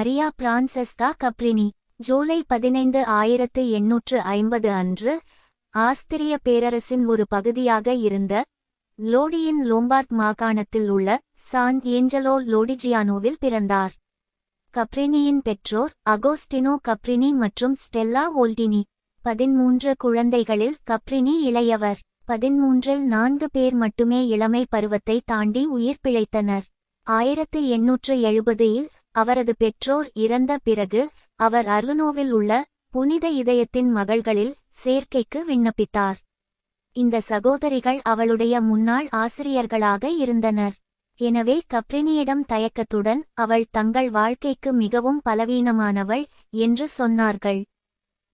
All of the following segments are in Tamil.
மரியா பிரான்செஸ்கா கப்ரினி ஜூலை பதினைந்து ஆயிரத்து எண்ணூற்று ஐம்பது அன்று ஆஸ்திரிய பேரரசின் ஒரு பகுதியாக இருந்த லோடியின் லோம்பார்ட் மாகாணத்தில் உள்ள சான் ஏஞ்சலோ லோடிஜியானோவில் பிறந்தார். கப்ரினியின் பெற்றோர் அகோஸ்டினோ கப்ரினி மற்றும் ஸ்டெல்லா ஓல்டினி பதிமூன்று குழந்தைகளில் கப்ரினி இளையவர். பதிமூன்றில் நான்கு பேர் மட்டுமே இளமை பருவத்தை தாண்டி உயிர் பிழைத்தனர். ஆயிரத்து எண்ணூற்று எழுபதில் அவரது பெற்றோர் இறந்த பிறகு அவர் அருனோவில் உள்ள புனித இதயத்தின் மகள்களில் சேர்க்கைக்கு விண்ணப்பித்தார். இந்த சகோதரிகள் அவளுடைய முன்னாள் ஆசிரியர்களாக இருந்தனர். எனவே கப்ரினியிடம் தயக்கத்துடன் அவள் தங்கள் வாழ்க்கைக்கு மிகவும் பலவீனமானவள் என்று சொன்னார்கள்.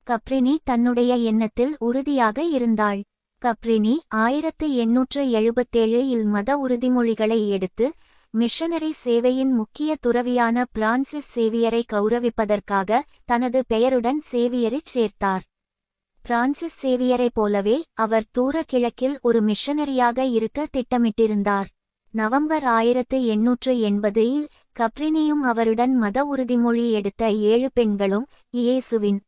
கப்ரினி தன்னுடைய எண்ணத்தில் உறுதியாக இருந்தாள். கப்ரினி ஆயிரத்து எண்ணூற்று எழுபத்தேழு இல் மத உறுதிமொழிகளை எடுத்து மிஷனரி சேவையின் முக்கிய துறவியான பிரான்சிஸ் சேவியரை கௌரவிப்பதற்காக தனது பெயருடன் சேவியரைச் சேர்த்தார். பிரான்சிஸ் சேவியரைப் போலவே அவர் தூர கிழக்கில் ஒரு மிஷனரியாக இருக்க திட்டமிட்டிருந்தார். நவம்பர் ஆயிரத்து எண்ணூற்று எண்பதில் கப்ரினியும் அவருடன் மத உறுதிமொழி எடுத்த ஏழு பெண்களும் இயேசுவின்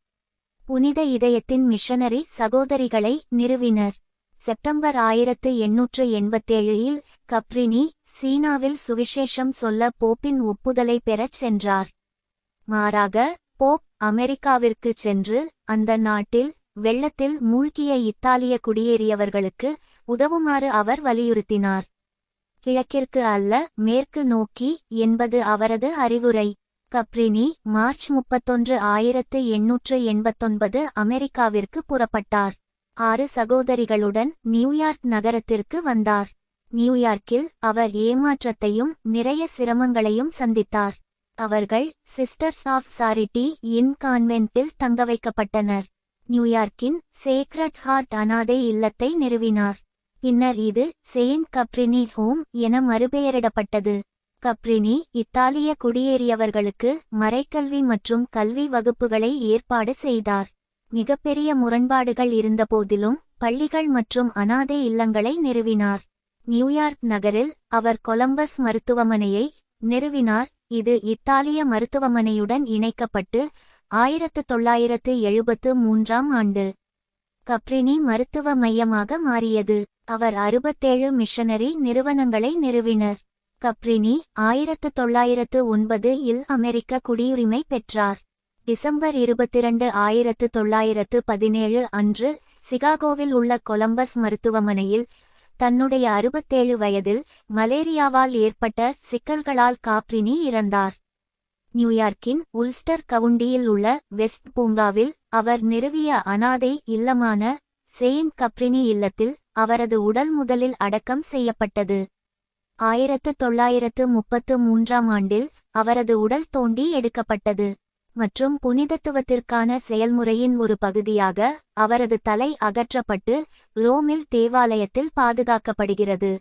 புனித இதயத்தின் மிஷனரி சகோதரிகளை நிறுவினர். செப்டம்பர் ஆயிரத்து எண்ணூற்று எண்பத்தேழில் கப்ரினி சீனாவில் சுவிசேஷம் சொல்ல போப்பின் ஒப்புதலை பெறச் சென்றார். மாறாக போப் அமெரிக்காவிற்கு சென்று அந்த நாட்டில் வெள்ளத்தில் மூழ்கிய இத்தாலிய குடியேறியவர்களுக்கு உதவுமாறு அவர் வலியுறுத்தினார். கிழக்கிற்கு அல்ல மேற்கு நோக்கி என்பது அவரது அறிவுரை. கப்ரினி மார்ச் முப்பத்தொன்று ஆயிரத்து எண்ணூற்று எண்பத்தொன்பது அமெரிக்காவிற்கு புறப்பட்டார். ஆறு சகோதரிகளுடன் நியூயார்க் நகரத்திற்கு வந்தார். நியூயார்க்கில் அவர் ஏமாற்றத்தையும் நிறைய சிரமங்களையும் சந்தித்தார். அவர்கள் சிஸ்டர்ஸ் ஆஃப் சாரிட்டி இன் கான்வென்ட்டில் தங்க வைக்கப்பட்டனர். நியூயார்க்கின் சேக்ரட் ஹார்ட் அனாதை இல்லத்தை நிறுவினார். பின்னர் இது செயின்ட் கப்ரினி ஹோம் என மறுபெயரிடப்பட்டது. கப்ரினி இத்தாலிய குடியேறியவர்களுக்கு மறைக்கல்வி மற்றும் கல்வி வகுப்புகளை ஏற்பாடு செய்தார். மிகப்பெரிய முரண்பாடுகள் இருந்தபோதிலும் பள்ளிகள் மற்றும் அனாதை இல்லங்களை நிறுவினார். நியூயார்க் நகரில் அவர் கொலம்பஸ் மருத்துவமனையை நிறுவினார். இது இத்தாலிய மருத்துவமனையுடன் இணைக்கப்பட்டு ஆயிரத்து தொள்ளாயிரத்து எழுபத்து மூன்றாம் ஆண்டு கப்ரினி மருத்துவ மையமாக மாறியது. அவர் அறுபத்தேழு மிஷனரி நிறுவனங்களை நிறுவினர். கப்ரினி ஆயிரத்து தொள்ளாயிரத்து ஒன்பது இல் அமெரிக்க குடியுரிமை பெற்றார். டிசம்பர் இருபத்திரண்டு ஆயிரத்து தொள்ளாயிரத்து பதினேழு அன்று சிகாகோவில் உள்ள கொலம்பஸ் மருத்துவமனையில் தன்னுடைய அறுபத்தேழு வயதில் மலேரியாவால் ஏற்பட்ட சிக்கல்களால் காப்ரினி இறந்தார். நியூயார்க்கின் உல்ஸ்டர் கவுண்டியில் உள்ள வெஸ்ட் பூங்காவில் அவர் நிறுவிய அனாதை இல்லமான செயின்ட் கப்ரினி இல்லத்தில் அவரது உடல் முதலில் அடக்கம் செய்யப்பட்டது. ஆயிரத்து தொள்ளாயிரத்து முப்பத்து மூன்றாம் ஆண்டில் அவரது உடல் தோண்டி எடுக்கப்பட்டது. மற்றும் புனிதத்துவத்திற்கான செயல்முறையின் ஒரு பகுதியாக அவரது தலை அகற்றப்பட்டு ரோமில் தேவாலயத்தில் பாதுகாக்கப்படுகிறது.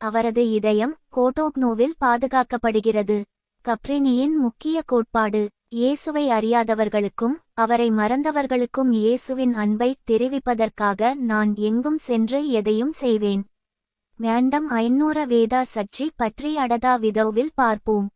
அவரது இதயம் கோட்டோக்னோவில் பாதுகாக்கப்படுகிறது. கப்ரினியின் முக்கிய கோட்பாடு இயேசுவை அறியாதவர்களுக்கும் அவரை மறந்தவர்களுக்கும் இயேசுவின் அன்பை தெரிவிப்பதற்காக நான் எங்கும் சென்று எதையும் செய்வேன். மேண்டம் ஐநூற வேதா சச்சி பற்றி அடதா விதோவில் பார்ப்போம்.